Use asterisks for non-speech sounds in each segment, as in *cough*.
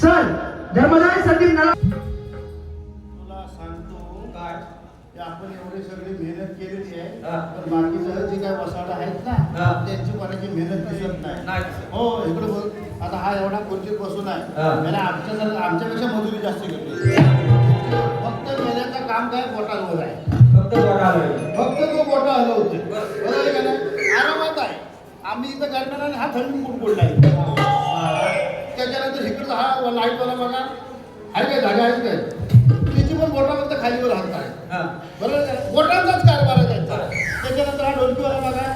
Sir धर्मदाय संदीप नला तुला सांगतो काय? की आपण एवढी सगळी मेहनत केलेली आहे. तर बाकीचं जे काय वसाडा आहेत ना हा. त्यांची कोणाची मेहनत दिसत नाही. हो इकडे बघ. आता हा एवढा खुर्चीत बसून आहे. हा. त्याला आमच्या आमच्यापेक्षा मजुरी जास्त घेतो फक्त मेहनतचं काम काय? पोटावर आहे. फक्त बोटा तो मोठा हलवते बरं. बरोबर आहे का नाही? आरामात आहे. आम्ही इथं करणार आणि हा थंडी कुठ पडला त्याच्यानंतर इकडचा हा लाईटवाला बघा. आहे काय जागा आहेत काय? त्याची पण बोटा फक्त खालीवर हात आहे. बरोबर? बोटांचाच कारभार आहे त्यांचा. त्याच्यानंतर हा ढोलकीवाला बघा.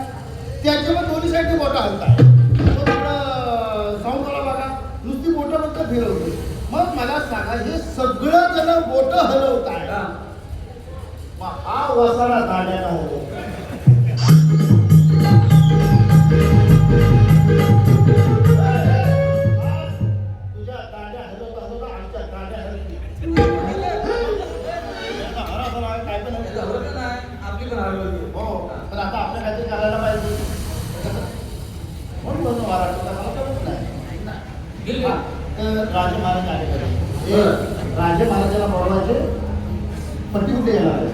त्याचे पण दोन्ही साईडने बोटा हलताय तो तिकडं साऊंडवाला बघा. नुसती बोटं फक्त फिरवते मग मला सांगा हे सगळं जण बोटं हलवत आहे हा. मग हा वसाडा दाड्याला होतो तर राजे आले पाहिजे. हे बरं. महाराजाला बोलवायचे पट्टी कुठे येणार याला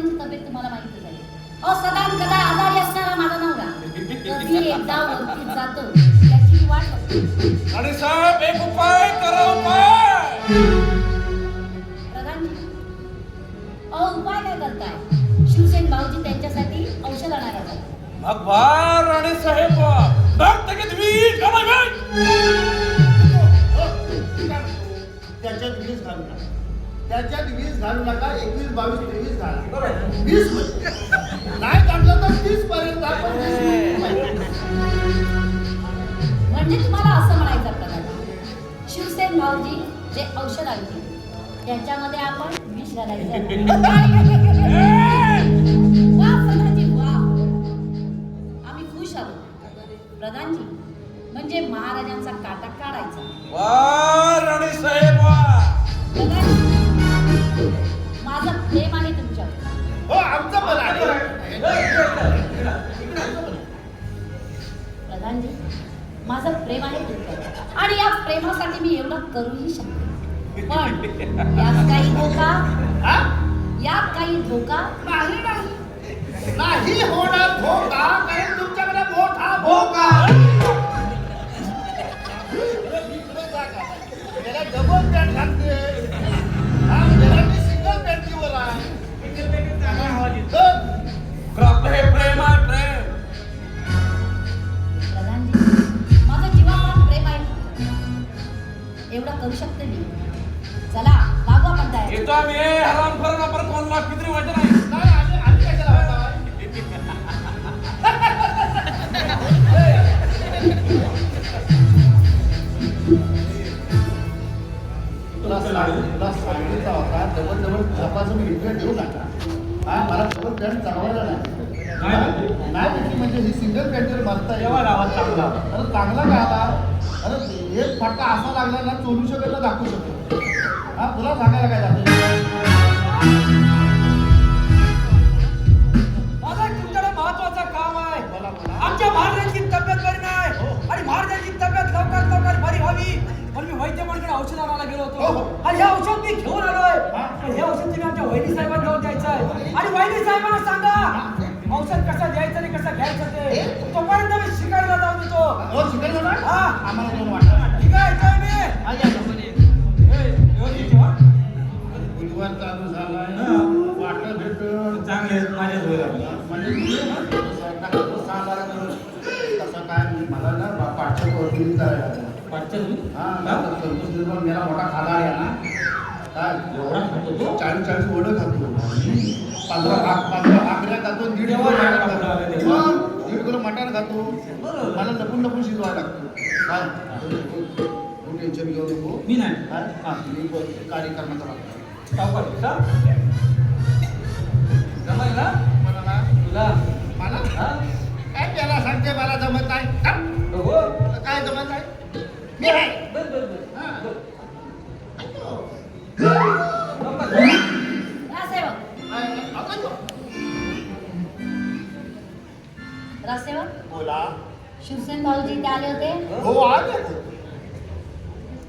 महाराजांची तब्येत तुम्हाला माहिती आहे अहो सदा कदा आजारी असणारा माझा नवरा कधी एकदा वरती जातो त्याची वाट बघते. राणी साहेब एक उपाय करा उपाय प्रधानजी अहो उपाय काय करताय शिवसेन भाऊजी त्यांच्यासाठी औषध आणायला जातात भगवान राणी साहेब भक्त के हो, आहे म्हणतो. त्याच्यात वीस घालू नका त्याच्यात वीस घालू नका एकवीस बावीस तेवीस घाला बरं आहे. वीसमध्ये. नाही जमलं तर तीस पर्यंत आपण. म्हणजे तुम्हाला असं म्हणायचं शिवसेन भाऊजी जे औषध आणतील त्याच्यामध्ये आपण विष घालायचं *laughs* वा प्रधानजी वा आम्ही खुश आहोत प्रधानजी म्हणजे महाराजांचा काटा काढायचा वा साहेब प्रधानजी माझं प्रेम आहे आणि या प्रेमासाठी मी एवढं करूही शकते. पण यात काही धोका हा? यात काही धोका? नाही नाही. नाही होणार धोका कारण तुमच्याकडे मोठा भोका त्याला डबल पॅन्ट एवढं करू शकते मी. चला मागू आपण तयार. येतो आम्ही. हराम खरं परत मला पित्री वाटत गुरुवार चालू झाला वाटलं भेटून चांगले माझ्याच म्हणजे सांगायला तसं काय मला ना पाठच्या पाठच्या हां संतोष मोठा खाला आहे ना. चाळीस चाळीस वडं खातो. पंधरा लाख पंधरा लाख खातो दीड मटण खातो मला लपून लपून शिजवायला लागतो. काय? टेन्शन घेऊ नको. मी नाही. हा. मी ब- कार्यक्रमाचा लागतो सावकाश का? जमेल ना? मला ना? तुला? मला? हा? काय त्याला सांगते? मला जमत नाही? हो काय जमत नाही? मी आहे. हा. रासेवक बोला. शिवसेन भाऊजी ते आले होते. हो आले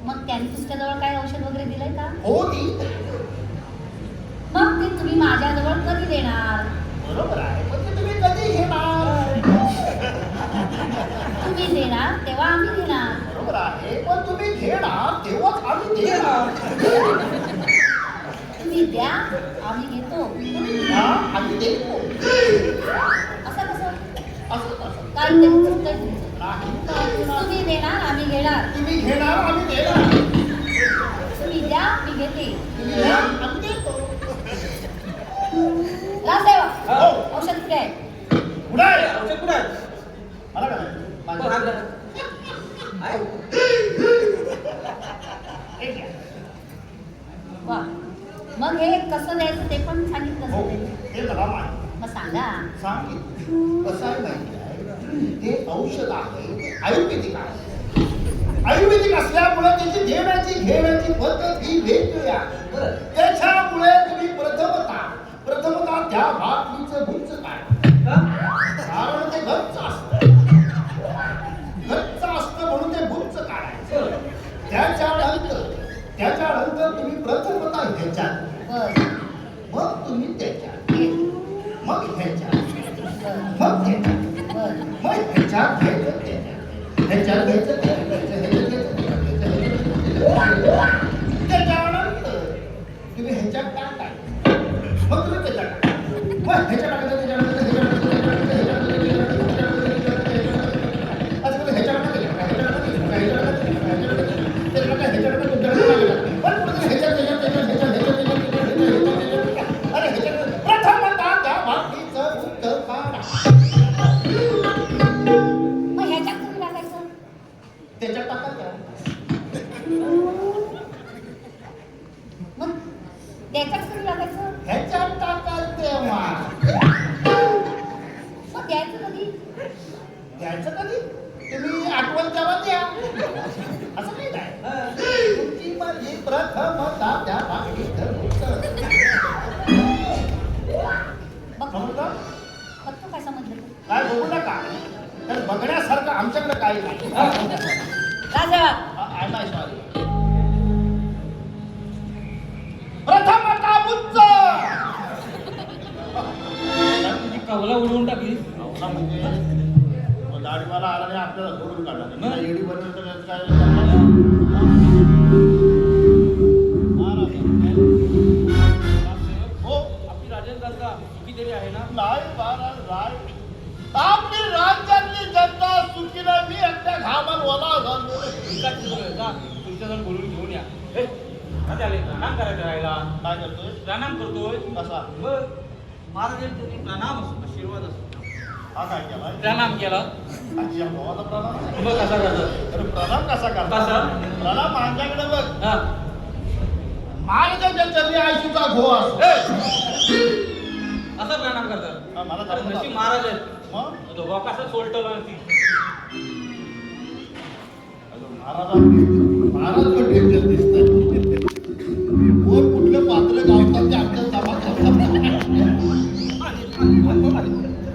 मग त्यांनी तुमच्याजवळ काय औषध वगैरे दिलंय का? हो ती. मग ते तुम्ही माझ्याजवळ कधी देणार? बरोबर आहे. पण ते तुम्ही कधी घेणार? तुम्ही देणार तेव्हा आम्ही देणार. बरोबर आहे. पण तुम्ही घेणार तेव्हाच आम्ही देणार. तुम्ही द्या आम्ही घेतो. आम्ही देतो. असं कसं? असं कसं काहीतरी चुकतंय तुम्ही देणार आम्ही घेणार तुम्ही घेणार आम्ही देणार तुम्ही द्या मी घेते तुम्ही घ्या आम्ही देतो हो. औषध कुठे आहे कुठे आहे? औषध कुठं आहे? मला काय माहिती? बरं, हात माझ्या- धरा. आहे? हे घ्या. वा मग हे कसं द्यायचं ते पण सांगितलं हो असेल. मला माहिती मग सांगा सांगितलं कसं आहे माहिती आहे ते औषध आहे आयुर्वेदिक आहे. आयुर्वेदिक असल्यामुळे त्याची देण्याची घेण्याची पद्धत ही वेगळी आहे. त्याच्यामुळे तुम्ही प्रथमता प्रथमता त्या भाग ह्याच्यात ह्याच्यात ह्याच्यात ह्याच्यात ह्याच्यात ह्याच्यात मला उडवून टाकली आला नाही आपल्याला काय हो आपली राजेंद्र आहे ना? राय राज्यातली जनता सुखीला मी एकट्या घामात ओला जण बोलून घेऊन या. प्रणाम करायचं राहिला काय करतोय? प्रणाम करतोय. कसा? बरं महाराजांनी प्रणाम असतो केला प्रणाम केला. आणि कसा प्रणाम कसा करता प्रणाम माझ्याकडे बघ चरणी घो असतो असा प्रणाम करतात हा, कसं अरे महाराज महाराज कुठलं पात्र गावतात ते आमच्या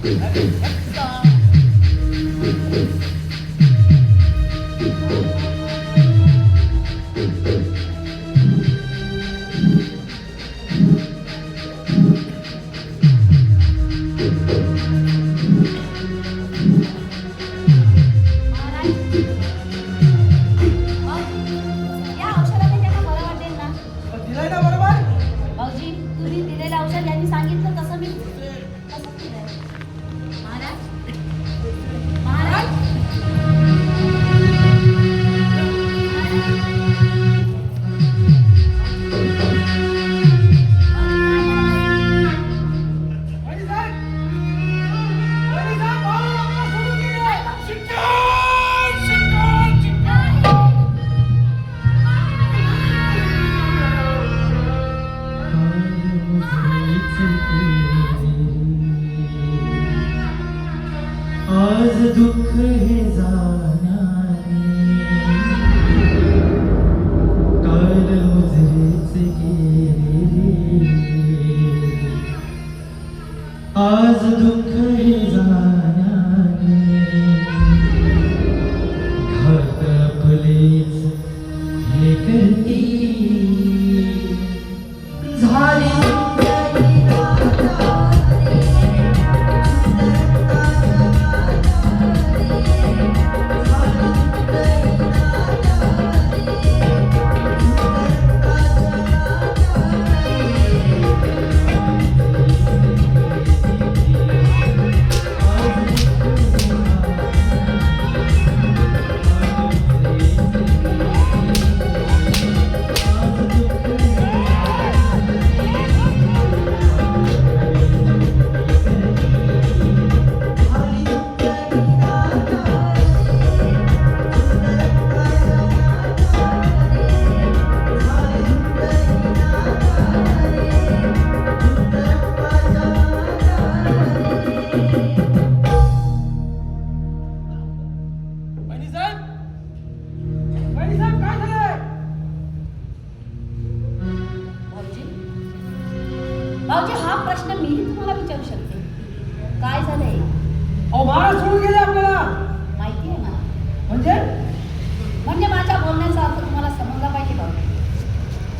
Thank you.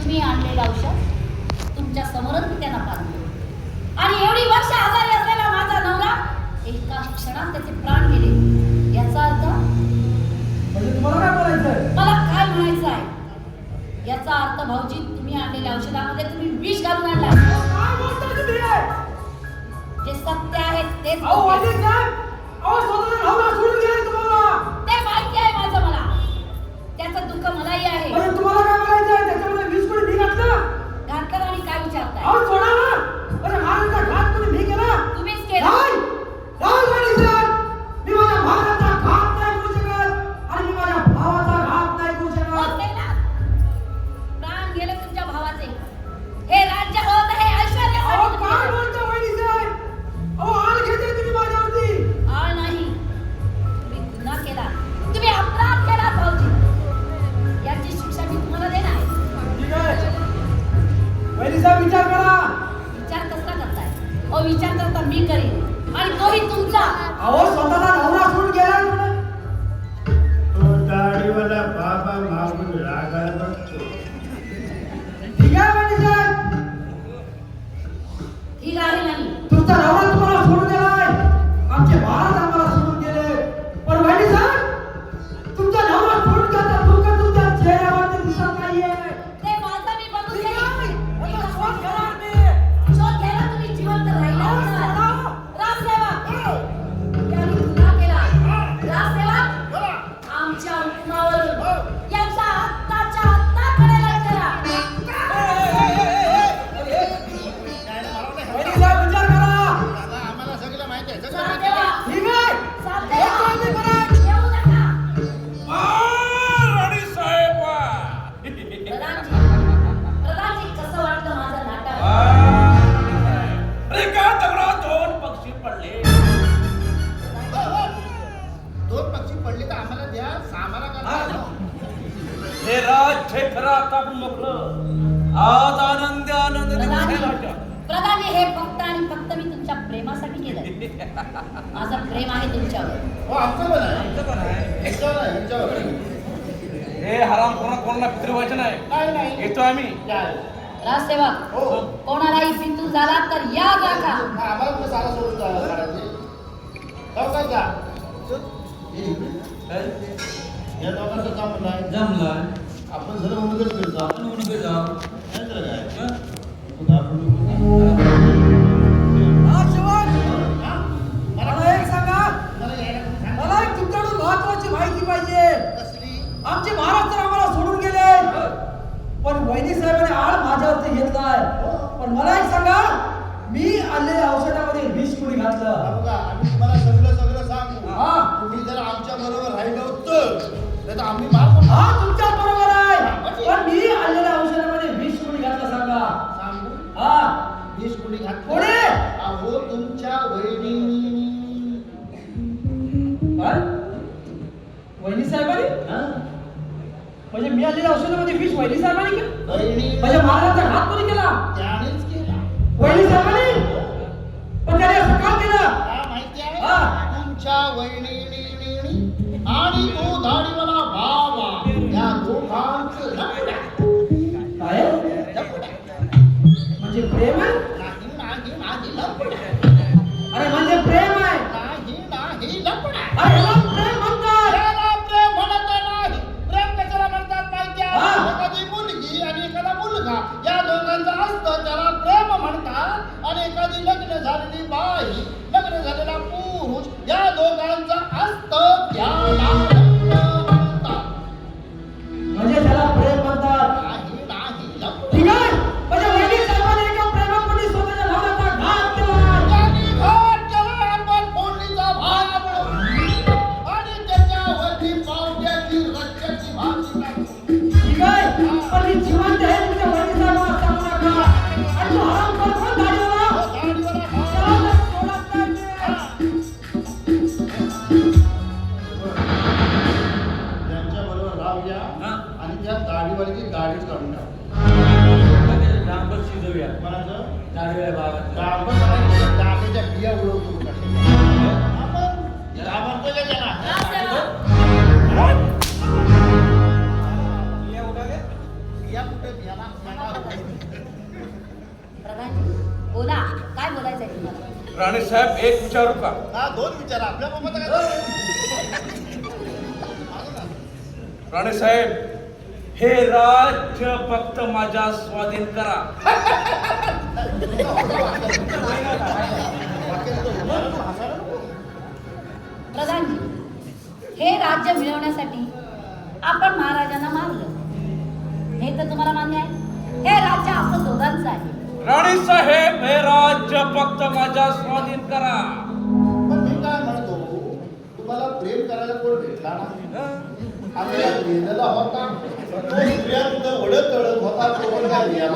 मी आणलेलं औषध. तुमच्या समोरच मी त्यांना पाहतो आणि एवढी वर्ष आजारी असलेला माझा नवरा एका क्षणात त्याचे प्राण गेले. याचा अर्थ मला काय म्हणायचं आहे? याचा अर्थ भाऊजी तुम्ही आणलेल्या औषधामध्ये तुम्ही विष घालून आणला जे सत्य आहे तेच ते माहिती आहे माझं मला. त्याचं दुःख मलाही आहे. ಅವ್ರು ಕೊಡೋ या दोघांचं काम नाही जमला आपण जरा उन्हच फिरतो. आपण उन्हे जाऊ. नाही तर काय? हं? हा? आमचे महाराज तर आम्हाला सोडून गेले. पण वैदिक साहेबांनी आळ माझ्यावरती घेतलाय. पण मला एक सांगा. मी आलेल्या औषधामध्ये विष कुणी हा घातलं तर आम्ही पण हा तुमच्या बरोबर आहे. पण मी आलेल्या औषधामध्ये विष कुणी घातलं सांगा. सांगू? हा. वीस कोणी घातलं. कोणी? अहो तुमच्या वहिनी वैनी साहेबांनी म्हणजे मी आलेल्या औषधामध्ये विष वैनी साहेबांनी केलं बहिणी म्हणजे महाराजांचा घात कोणी विचारू का? हा, दोन विचार. आपल्या? राणे साहेब हे राज्य फक्त माझ्या स्वाधीन करा. प्रधानजी हे राज्य मिळवण्यासाठी आपण महाराजांना मारलं. हे तर तुम्हाला मान्य आहे. हे राज्य आपलं दोघांचं आहे. राणे साहेब हे राज्य फक्त माझ्या स्वाधीन करा. प्रेम करायला कोण भेटला ना? आपल्या लिहिलेला होता. ओढत तो मुलगा लिहिला?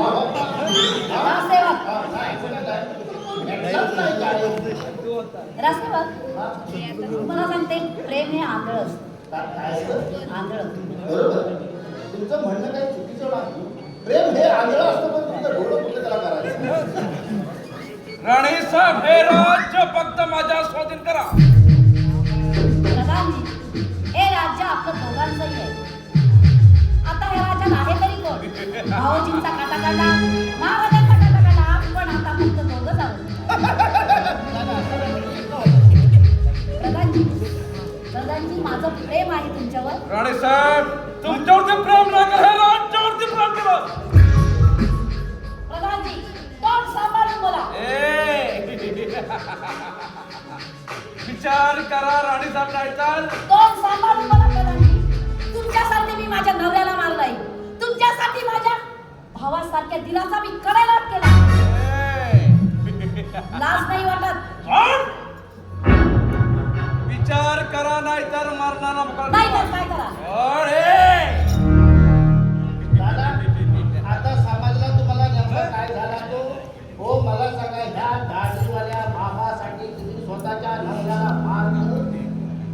तुम्हाला सांगते प्रेम हे आंधळ असतं? आंधळ. बरोबर. तुमचं म्हणणं काही चुकीचं नाही. प्रेम हे आंधळं असतं पण तुमचं डोळं कुठे त्याला करायचं? राणे साहेब हे राज्य फक्त माझ्या स्वाधीन करा. दोघांचंही आहे आता हे राज्यात आहे तरी कोण? भाऊजींचा काटा काटा महाराजांचा काटा काटा आपण आता फक्त दोघंच आहोत प्रधानजी प्रधानजी माझं प्रेम आहे तुमच्यावर. राणे साहेब तुमच्यावरती प्रेम नाही कर राज्यावरती प्रेम केलं. प्रधानजी तोंड सांभाळून बोला. ए. विचार करा राणे साहेब नाही तर तोंड सांभाळून बोला. प्रधानजी तुमच्यासाठी मी माझ्या नवऱ्याला मारलाय. तुमच्यासाठी माझ्या भावासारख्या दिलासा मी कडेलाट केला. लाज नाही वाटत? विचार करा नाही तर मारणारा नाही. तर काय करा? आता समाजाला तुम्हाला नेमका काय झाला तो? हो मला सांगा ह्या दाढीवाल्या बाबासाठी तुम्ही स्वतःच्या नवऱ्याला मारलं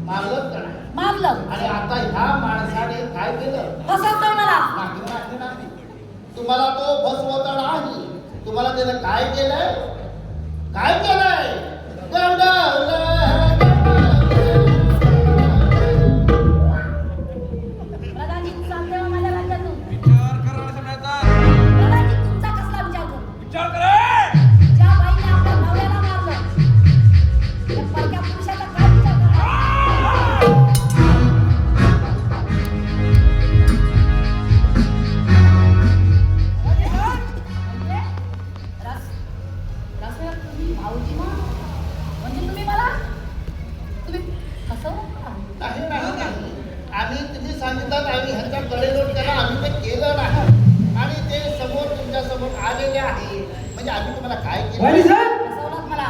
मारलं का मारलं. आणि आता ह्या माणसाने काय केलं? फसवतोय मला. तुम्हाला तो फसवता नाही तुम्हाला त्याने काय केलंय? काय केलंय? तुम्ही सांगितलं आम्ही ह्याचा गडेलोट करा आम्ही ते केलं नाही. आणि ते समोर तुमच्यासमोर आलेले आहे. म्हणजे आम्ही तुम्हाला काय केलं? मला.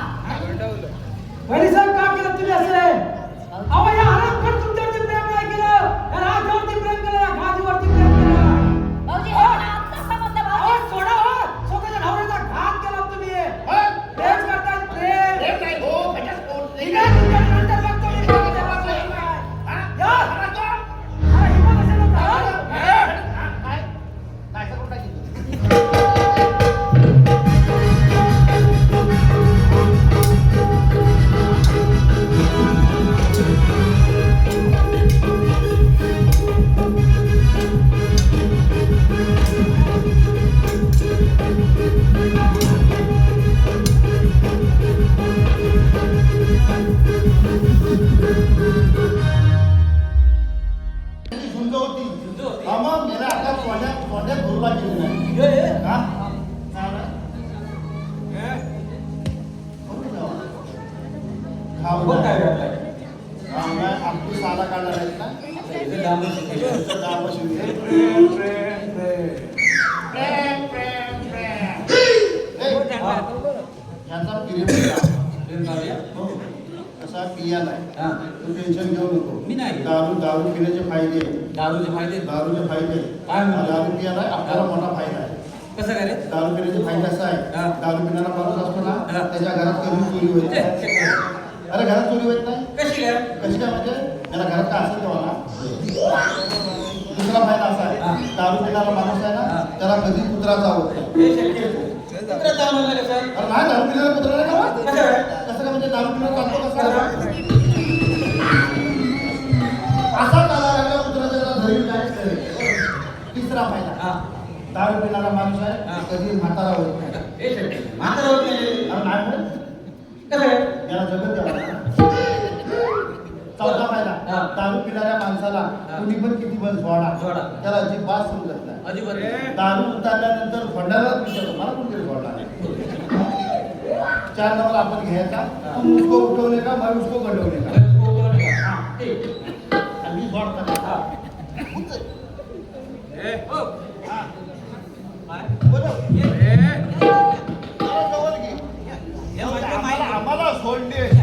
माझा फायदा असा आहे दारू पिणारा माणूस आहे ना त्याला कधी कुत्रा जाऊ नाही. दारू पिणारा म्हणजे दारू असा दारू पिणारा माणूस आहे कधी म्हातारा होत नाही. म्हातारा होत नाही. जगत द्यावा दारू पिणाऱ्या माणसाला कुणी पण किती पण झोडा. त्याला अजिबात समजत नाही. दारू उतरल्यानंतर झोडणाराच विचारतो मला कोणतरी झोडणार चार नंबर आपण घ्यायचा. तू उसको उठवले का मला उसको घडवले का? आम्हाला सोडले.